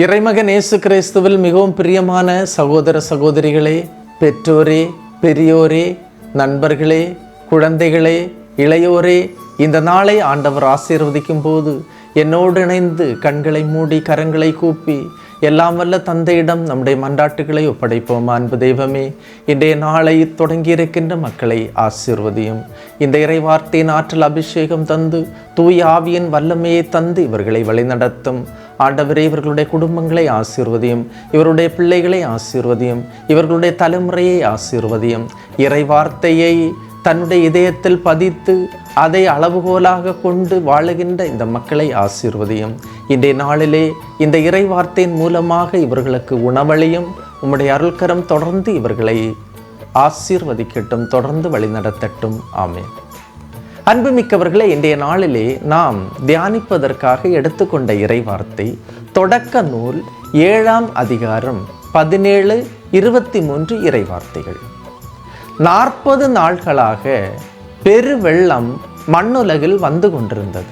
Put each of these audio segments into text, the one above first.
இறைமகன் இயேசு கிறிஸ்துவில் மிகவும் பிரியமான சகோதர சகோதரிகளே பெற்றோரே பெரியோரே நண்பர்களே குழந்தைகளே இளையோரே இந்த நாளை ஆண்டவர் ஆசீர்வதிக்கும் போது என்னோடு இணைந்து கண்களை மூடி கரங்களை கூப்பி எல்லாம் வல்ல தந்தையிடம் நம்முடைய மன்றாட்டுகளை ஒப்படைப்போம். அன்பு தெய்வமே இன்றைய நாளை தொடங்கியிருக்கின்ற மக்களை ஆசீர்வதியும். இந்த இறை வார்த்தையின் ஆற்றல் அபிஷேகம் தந்து தூய ஆவியின் வல்லமையை தந்து இவர்களை வழிநடத்தும். ஆண்டவரே இவர்களுடைய குடும்பங்களை ஆசீர்வதியும். இவருடைய பிள்ளைகளை ஆசீர்வதியும். இவர்களுடைய தலைமுறையை ஆசீர்வதியும். இறை வார்த்தையை தன்னுடைய இதயத்தில் பதித்து அதை அளவுகோலாக கொண்டு வாழுகின்ற இந்த மக்களை ஆசீர்வதியும். இன்றைய நாளிலே இந்த இறை வார்த்தையின் மூலமாக இவர்களுக்கு உணவளியும். உம்முடைய அருள்கரம் தொடர்ந்து இவர்களை ஆசீர்வதிக்கட்டும் தொடர்ந்து வழிநடத்தட்டும். ஆமேன். அன்புமிக்கவர்களே இன்றைய நாளிலே நாம் தியானிப்பதற்காக எடுத்துக்கொண்ட இறைவார்த்தை தொடக்க நூல் ஏழாம் அதிகாரம் பதினேழு இருபத்தி மூன்று இறைவார்த்தைகள். நாற்பது நாட்களாக பெரு வெள்ளம் மண்ணுலகில் வந்து கொண்டிருந்தது.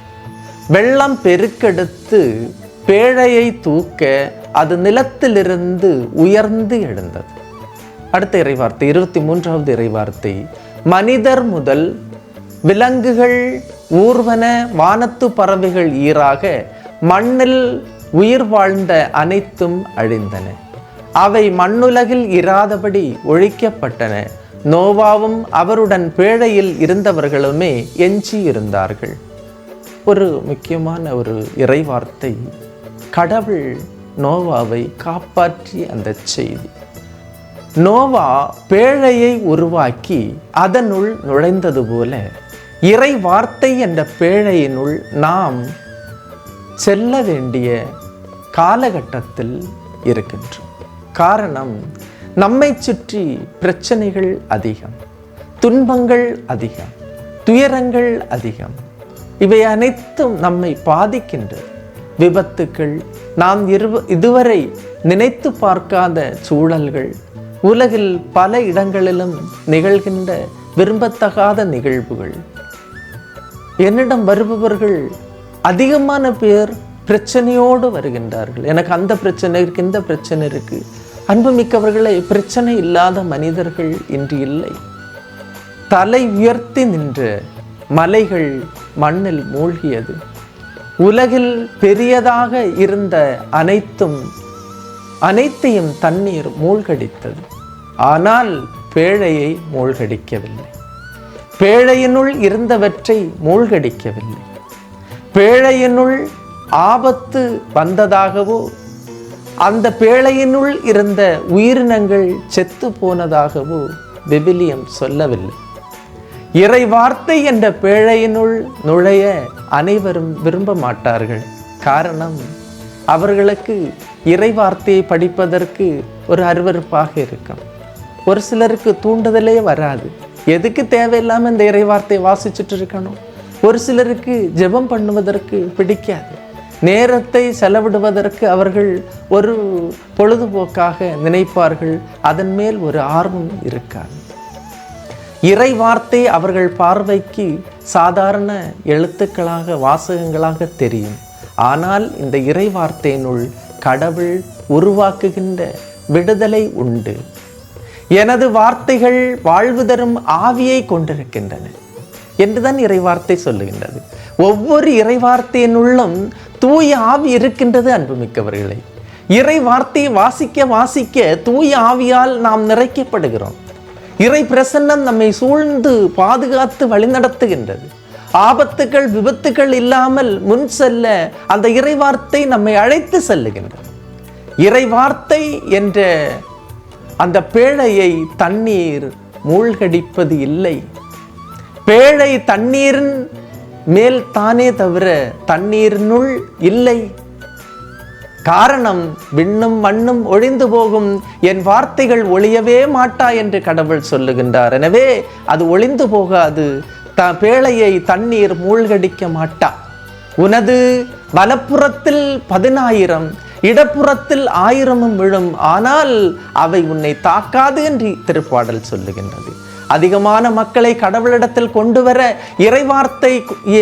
வெள்ளம் பெருக்கெடுத்து பேழையை தூக்க அது நிலத்திலிருந்து உயர்ந்து எழுந்தது. அடுத்த இறைவார்த்தை இருபத்தி மூன்றாவது இறைவார்த்தை மனிதர் முதல் விலங்குகள் ஊர்வன வானத்து பறவைகள் ஈராக மண்ணில் உயிர் வாழ்ந்த அனைத்தும் அழிந்தன. அவை மண்ணுலகில் இராதபடி ஒழிக்கப்பட்டன. நோவாவும் அவருடன் பேழையில் இருந்தவர்களுமே எஞ்சி இருந்தார்கள் ஒரு முக்கியமான ஒரு இறைவார்த்தை. கடவுள் நோவாவை காப்பாற்றிய அந்த செய்தி. நோவா பேழையை உருவாக்கி அதனுள் நுழைந்தது போல இறை வார்த்தை என்ற பேழையினுள் நாம் செல்ல வேண்டிய காலகட்டத்தில் இருக்கின்றோம். காரணம் நம்மை சுற்றி பிரச்சனைகள் அதிகம் துன்பங்கள் அதிகம் துயரங்கள் அதிகம். இவை அனைத்தும் நம்மை பாதிக்கின்றது. விபத்துக்கள் நாம் இருவ இதுவரை நினைத்து பார்க்காத சூழல்கள் உலகில் பல இடங்களிலும் நிகழ்கின்ற விரும்பத்தகாத நிகழ்வுகள் என்னிடம் வருபவர்கள் அதிகமான பேர் பிரச்சனையோடு வருகின்றார்கள். எனக்கு அந்த பிரச்சனை இருக்கு இந்த பிரச்சனை இருக்கு. அன்புமிக்கவர்களே பிரச்சனை இல்லாத மனிதர்கள் இன்று இல்லை. தலை உயர்த்தி நின்ற மலைகள் மண்ணில் மூழ்கியது. உலகில் பெரியதாக இருந்த அனைத்தும் அனைத்தையும் தண்ணீர் மூழ்கடித்தது. ஆனால் பேழையை மூழ்கடிக்கவில்லை. பேழையினுள் இருந்தவற்றை மூழ்கடிக்கவில்லை. பேழையினுள் ஆபத்து வந்ததாகவோ அந்த பேழையினுள் இருந்த உயிரினங்கள் செத்து போனதாகவோ விவிலியம் சொல்லவில்லை. இறை வார்த்தை என்ற பேழையினுள் நுழைய அனைவரும் விரும்ப மாட்டார்கள். காரணம் அவர்களுக்கு இறை வார்த்தையை படிப்பதற்கு ஒரு அருவருப்பாக இருக்கும். ஒரு சிலருக்கு தூண்டுதலே வராது. எதுக்கு தேவையில்லாமல் இந்த இறைவார்த்தை வாசிச்சுட்டு இருக்கணும் ஒரு சிலருக்கு ஜெபம் பண்ணுவதற்கு பிடிக்காது. நேரத்தை செலவிடுவதற்கு அவர்கள் ஒரு பொழுதுபோக்காக நினைப்பார்கள். அதன் மேல் ஒரு ஆர்வம் இருக்காது. இறை வார்த்தை அவர்கள் பார்வைக்கு சாதாரண எழுத்துக்களாக வாசகங்களாக தெரியும். ஆனால் இந்த இறை வார்த்தையினுள் கடவுள் உருவாக்குகின்ற விடுதலை உண்டு. எனது வார்த்தைகள் வாழ்வு தரும் ஆவியை கொண்டிருக்கின்றன என்றுதான் இறைவார்த்தை சொல்லுகின்றது. ஒவ்வொரு இறைவார்த்தையினுள்ளும் தூய ஆவி இருக்கின்றது அன்புமிக்கவர்களே. இறை வார்த்தையை வாசிக்க வாசிக்க தூய ஆவியால் நாம் நிறைக்கப்படுகிறோம். இறை பிரசன்னம் நம்மை சூழ்ந்து பாதுகாத்து வழிநடத்துகின்றது. ஆபத்துகள் விபத்துகள் இல்லாமல் முன் செல்ல அந்த இறைவார்த்தை நம்மை அழைத்து செல்லுகின்றது. இறைவார்த்தை என்ற அந்த பேழையை தண்ணீர் மூழ்கடிப்பது இல்லை. பேழை தண்ணீரின் மேல் தானே தவிர தண்ணீரினுள் இல்லை. காரணம் விண்ணும் மண்ணும் ஒழிந்து போகும். என் வார்த்தைகள் ஒழியவே மாட்டா என்று கடவுள் சொல்லுகின்றார். எனவே அது ஒளிந்து போகாது. த பேழையை தண்ணீர் மூழ்கடிக்க மாட்டா. உனது வலப்புறத்தில் பதினாயிரம் இடப்புறத்தில் ஆயிரமும் விழும் ஆனால் அவை உன்னை தாக்காது என்று திருப்பாடல் சொல்லுகின்றது. அதிகமான மக்களை கடவுளிடத்தில் கொண்டு வர இறைவார்த்தை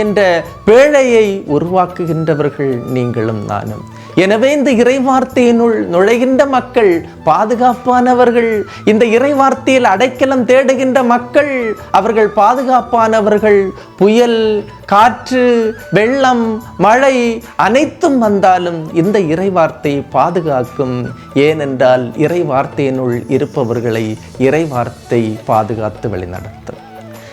என்ற பேழையை உருவாக்குகின்றவர்கள் நீங்களும் நானும். எனவே இந்த இறைவார்த்தையினுள் நுழைகின்ற மக்கள் பாதுகாப்பானவர்கள் இந்த இறைவார்த்தையில் அடைக்கலம் தேடுகின்ற மக்கள் அவர்கள் பாதுகாப்பானவர்கள். புயல் காற்று வெள்ளம் மழை அனைத்தும் வந்தாலும் இந்த இறைவார்த்தை பாதுகாக்கும். ஏனென்றால் இறைவார்த்தையினுள் இருப்பவர்களை இறைவார்த்தை பாதுகாத்து வழிநடத்தும்.